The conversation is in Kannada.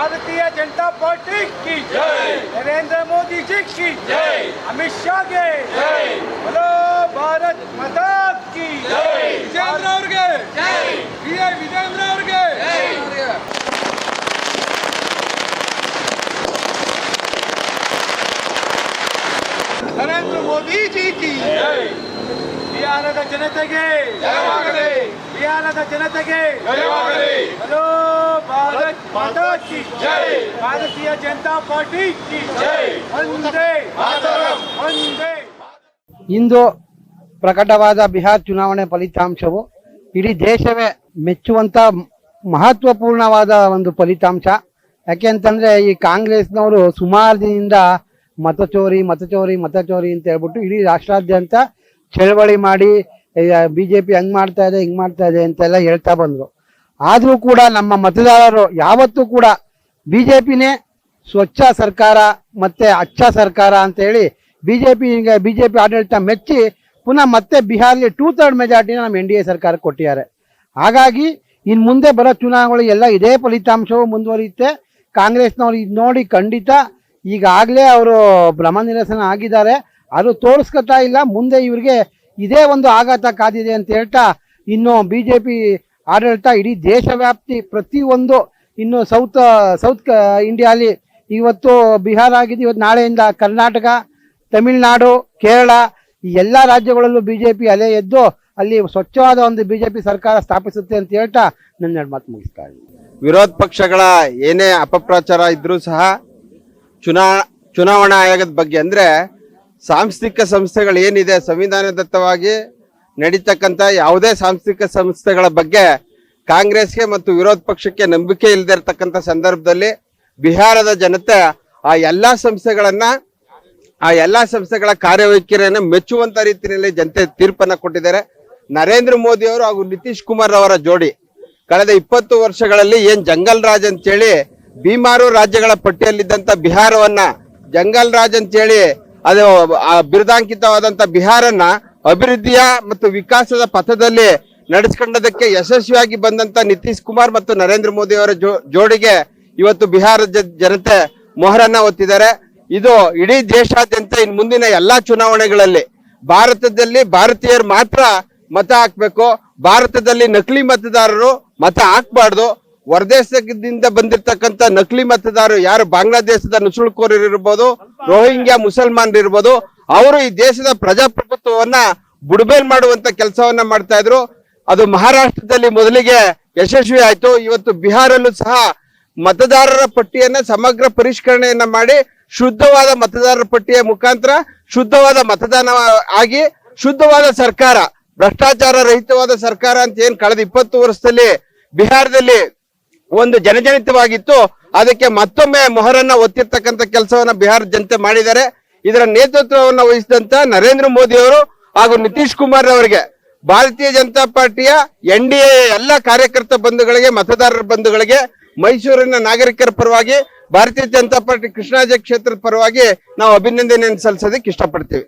भारतीय जनता पार्टी की। जय। नरेंद्र मोदी जी की। जय। अमित शाह के। जय। बोलो भारत माता की। जय। विजेंद्र के। जय। विजेंद्र के। जय। नरेंद्र मोदी जी की। ಬಿಹಾರದ ಜನತೆಗೆ ಬಿಹಾರದ ಜನತೆಗೆ ಹಲೋ ಭಾರತ್ ಮಾತಾ ಕಿ ಭಾರತೀಯ ಜನತಾ ಪಾರ್ಟಿ ಕಿ ಒಂದೇ ಒಂದೇ ಇಂದು ಪ್ರಕಟವಾದ ಬಿಹಾರ್ ಚುನಾವಣೆ ಫಲಿತಾಂಶವು ಇಡೀ ದೇಶವೇ ಮೆಚ್ಚುವಂತ ಮಹತ್ವಪೂರ್ಣವಾದ ಒಂದು ಫಲಿತಾಂಶ. ಯಾಕೆ ಅಂತಂದ್ರೆ ಈ ಕಾಂಗ್ರೆಸ್ನವರು ಸುಮಾರು ದಿನದಿಂದ ಮತಚೋರಿ ಮತಚೋರಿ ಮತಚೋರಿ ಅಂತ ಹೇಳ್ಬಿಟ್ಟು ಇಡೀ ರಾಷ್ಟ್ರಾದ್ಯಂತ ಚಳವಳಿ ಮಾಡಿ ಬಿ ಜೆ ಪಿ ಹಂಗ್ ಮಾಡ್ತಾ ಇದೆ, ಹಿಂಗ್ ಮಾಡ್ತಾ ಇದೆ ಅಂತೆಲ್ಲ ಹೇಳ್ತಾ ಬಂದ್ರು. ಆದ್ರೂ ಕೂಡ ನಮ್ಮ ಮತದಾರರು ಯಾವತ್ತೂ ಕೂಡ ಬಿಜೆಪಿನೇ ಸ್ವಚ್ಛ ಸರ್ಕಾರ ಮತ್ತೆ ಅಚ್ಚ ಸರ್ಕಾರ ಅಂತ ಹೇಳಿ ಬಿಜೆಪಿ ಬಿಜೆಪಿ ಆಡಳಿತ ಮೆಚ್ಚಿ ಪುನಃ ಮತ್ತೆ ಬಿಹಾರಲ್ಲಿ ಟೂ ಥರ್ಡ್ ಮೆಜಾರಿಟಿನ ನಮ್ಮ ಎನ್ ಡಿ ಎ ಸರ್ಕಾರ ಕೊಟ್ಟಿದ್ದಾರೆ. ಹಾಗಾಗಿ ಇನ್ನು ಮುಂದೆ ಬರೋ ಚುನಾವಣೆಗಳು ಎಲ್ಲ ಇದೇ ಫಲಿತಾಂಶವು ಮುಂದುವರಿಯುತ್ತೆ. ಕಾಂಗ್ರೆಸ್ನವ್ರು ಇದು ನೋಡಿ ಖಂಡಿತ ಈಗಾಗಲೇ ಅವರು ಭ್ರಮ ನಿರಸನ ಆಗಿದ್ದಾರೆ. ಅದು ತೋರಿಸ್ಕೊತಾ ಇಲ್ಲ. ಮುಂದೆ ಇವ್ರಿಗೆ ಇದೇ ಒಂದು ಆಘಾತ ಕಾದಿದೆ ಅಂತ ಹೇಳ್ತಾ ಇನ್ನು ಬಿ ಜೆ ಪಿ ಆಡಳಿತ ಇಡೀ ದೇಶವ್ಯಾಪ್ತಿ ಪ್ರತಿಯೊಂದು ಇನ್ನು ಸೌತ್ ಸೌತ್ ಇಂಡಿಯಾಲಿ ಇವತ್ತು ಬಿಹಾರ ಆಗಿದೆ. ಇವತ್ತು ನಾಳೆಯಿಂದ ಕರ್ನಾಟಕ, ತಮಿಳುನಾಡು, ಕೇರಳ ಈ ಎಲ್ಲ ರಾಜ್ಯಗಳಲ್ಲೂ ಬಿ ಜೆ ಪಿ ಅಲೆ ಎದ್ದು ಅಲ್ಲಿ ಸ್ವಚ್ಛವಾದ ಒಂದು ಬಿ ಜೆ ಪಿ ಸರ್ಕಾರ ಸ್ಥಾಪಿಸುತ್ತೆ ಅಂತ ಹೇಳ್ತಾ ನನ್ನ ಮಾತು ಮುಗಿಸ್ತಾ ಇದ್ದೀನಿ. ವಿರೋಧ ಪಕ್ಷಗಳ ಏನೇ ಅಪಪ್ರಚಾರ ಇದ್ರೂ ಸಹ ಚುನಾ, ಚುನಾವಣಾ ಆಯೋಗದ ಬಗ್ಗೆ ಅಂದ್ರೆ ಸಾಂಸ್ಥಿಕ ಸಂಸ್ಥೆಗಳು ಏನಿದೆ ಸಂವಿಧಾನದತ್ತವಾಗಿ ನಡೀತಕ್ಕಂಥ ಯಾವುದೇ ಸಾಂಸ್ಥಿಕ ಸಂಸ್ಥೆಗಳ ಬಗ್ಗೆ ಕಾಂಗ್ರೆಸ್ಗೆ ಮತ್ತು ವಿರೋಧ ಪಕ್ಷಕ್ಕೆ ನಂಬಿಕೆ ಇಲ್ಲದೆ ಇರತಕ್ಕಂಥ ಸಂದರ್ಭದಲ್ಲಿ ಬಿಹಾರದ ಜನತೆ ಆ ಎಲ್ಲ ಸಂಸ್ಥೆಗಳನ್ನ, ಆ ಎಲ್ಲ ಸಂಸ್ಥೆಗಳ ಕಾರ್ಯವೈಖರಿಯನ್ನು ಮೆಚ್ಚುವಂತ ರೀತಿಯಲ್ಲಿ ಜನತೆ ತೀರ್ಪನ್ನು ಕೊಟ್ಟಿದ್ದಾರೆ. ನರೇಂದ್ರ ಮೋದಿ ಅವರು ಹಾಗೂ ನಿತೀಶ್ ಕುಮಾರ್ ಅವರ ಜೋಡಿ ಕಳೆದ ಇಪ್ಪತ್ತು ವರ್ಷಗಳಲ್ಲಿ ಏನ್ ಜಂಗಲ್ ರಾಜ್ ಅಂತೇಳಿ ಬಿಮಾರು ರಾಜ್ಯಗಳ ಪಟ್ಟಿಯಲ್ಲಿದ್ದಂತ ಬಿಹಾರವನ್ನ ಜಂಗಲ್ ರಾಜ್ ಅಂತೇಳಿ ಅದು ಬಿರುದಾಂಕಿತವಾದಂತ ಬಿಹಾರನ್ನ ಅಭಿವೃದ್ಧಿಯ ಮತ್ತು ವಿಕಾಸದ ಪಥದಲ್ಲಿ ನಡೆಸ್ಕೊಂಡದಕ್ಕೆ ಯಶಸ್ವಿಯಾಗಿ ಬಂದಂತ ನಿತೀಶ್ ಕುಮಾರ್ ಮತ್ತು ನರೇಂದ್ರ ಮೋದಿ ಅವರ ಜೋಡಿಗೆ ಇವತ್ತು ಬಿಹಾರದ ಜನತೆ ಮೊಹರನ್ನ ಒತ್ತಿದ್ದಾರೆ. ಇದು ಇಡೀ ದೇಶಾದ್ಯಂತ ಇನ್ ಮುಂದಿನ ಎಲ್ಲಾ ಚುನಾವಣೆಗಳಲ್ಲಿ ಭಾರತದಲ್ಲಿ ಭಾರತೀಯರು ಮಾತ್ರ ಮತ ಹಾಕ್ಬೇಕು, ಭಾರತದಲ್ಲಿ ನಕಲಿ ಮತದಾರರು ಮತ ಹಾಕ್ಬಾರ್ದು ಹೊರದೇಶದಿಂದ ಬಂದಿರತಕ್ಕಂತ ನಕಲಿ ಮತದಾರರು ಯಾರು ಬಾಂಗ್ಲಾದೇಶದ ನುಸುಳುಕೋರರು ಇರ್ಬೋದು, ರೋಹಿಂಗ್ಯಾ ಮುಸಲ್ಮಾನರು ಇರ್ಬೋದು, ಅವರು ಈ ದೇಶದ ಪ್ರಜಾಪ್ರಭುತ್ವವನ್ನ ಬುಡಬೇಲ್ ಮಾಡುವಂತ ಕೆಲಸವನ್ನ ಮಾಡ್ತಾ ಇದ್ರು. ಅದು ಮಹಾರಾಷ್ಟ್ರದಲ್ಲಿ ಮೊದಲಿಗೆ ಯಶಸ್ವಿ ಆಯ್ತು. ಇವತ್ತು ಬಿಹಾರಲ್ಲೂ ಸಹ ಮತದಾರರ ಪಟ್ಟಿಯನ್ನ ಸಮಗ್ರ ಪರಿಷ್ಕರಣೆಯನ್ನ ಮಾಡಿ ಶುದ್ಧವಾದ ಮತದಾರರ ಪಟ್ಟಿಯ ಮುಖಾಂತರ ಶುದ್ಧವಾದ ಮತದಾನ ಆಗಿ ಶುದ್ಧವಾದ ಸರ್ಕಾರ, ಭ್ರಷ್ಟಾಚಾರ ರಹಿತವಾದ ಸರ್ಕಾರ ಅಂತ ಏನ್ ಕಳೆದ ಇಪ್ಪತ್ತು ವರ್ಷದಲ್ಲಿ ಬಿಹಾರದಲ್ಲಿ ಒಂದು ಜನಜನಿತವಾಗಿತ್ತು. ಅದಕ್ಕೆ ಮತ್ತೊಮ್ಮೆ ಮೊಹರನ್ನ ಒತ್ತಿರ್ತಕ್ಕಂಥ ಕೆಲಸವನ್ನ ಬಿಹಾರ ಜನತೆ ಮಾಡಿದ್ದಾರೆ. ಇದರ ನೇತೃತ್ವವನ್ನು ವಹಿಸಿದಂತ ನರೇಂದ್ರ ಮೋದಿ ಅವರು ಹಾಗೂ ನಿತೀಶ್ ಕುಮಾರ್ ಅವರಿಗೆ ಭಾರತೀಯ ಜನತಾ ಪಾರ್ಟಿಯ ಎನ್ ಡಿ ಎ ಎಲ್ಲ ಕಾರ್ಯಕರ್ತ ಬಂಧುಗಳಿಗೆ, ಮತದಾರರ ಬಂಧುಗಳಿಗೆ, ಮೈಸೂರಿನ ನಾಗರಿಕರ ಪರವಾಗಿ, ಭಾರತೀಯ ಜನತಾ ಪಾರ್ಟಿ ಕೃಷ್ಣಾಜ ಕ್ಷೇತ್ರದ ಪರವಾಗಿ ನಾವು ಅಭಿನಂದನೆಯನ್ನು ಸಲ್ಲಿಸೋದಕ್ಕೆ ಇಷ್ಟಪಡ್ತೀವಿ.